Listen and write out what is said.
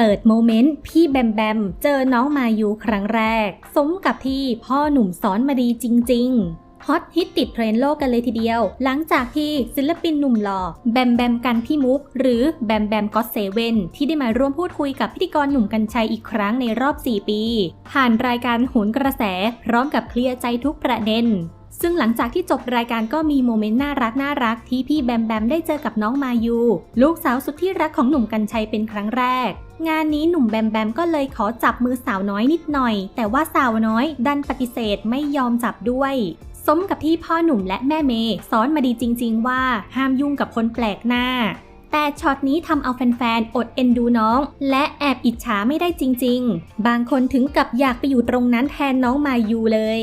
เปิดโมเมนต์พี่แบมแบมเจอน้องมายูครั้งแรก สมกับที่พ่อหนุ่มสอนมาดีจริง ๆฮอตฮิตติดเทรนด์โลกกันเลยทีเดียว หลังจากที่ศิลปินหนุ่มหล่อแบมแบมกันพี่มุก หรือแบมแบมก็อตเซเว่นที่ได้มาร่วมพูดคุยกับพิธีกรหนุ่มกัญชัยอีกครั้งในรอบ 4 ปี ผ่านรายการโหนกระแสพร้อมกับเคลียร์ใจทุกประเด็น ซึ่งหลังจากที่จบรายการก็มีโมเมนต์น่ารักน่ารักที่พี่แบมแบมได้เจอกับน้องมายู ลูกสาวสุดที่รักของหนุ่มกัญชัยเป็นครั้งแรก งานนี้หนุ่มแบมแบมก็เลยขอจับมือสาวน้อยนิดหน่อย แต่ว่าสาวน้อยดันปฏิเสธไม่ยอมจับด้วยสมกับที่พ่อหนุ่มและแม่เมย์สอนมาดีจริง ๆ ว่าห้ามยุ่งกับคนแปลกหน้า แต่ช็อตนี้ทำเอาแฟนๆ อดเอ็นดูน้อง และแอบอิจฉาไม่ได้จริง ๆ บางคนถึงกับอยากไปอยู่ตรงนั้นแทนน้องมายูเลย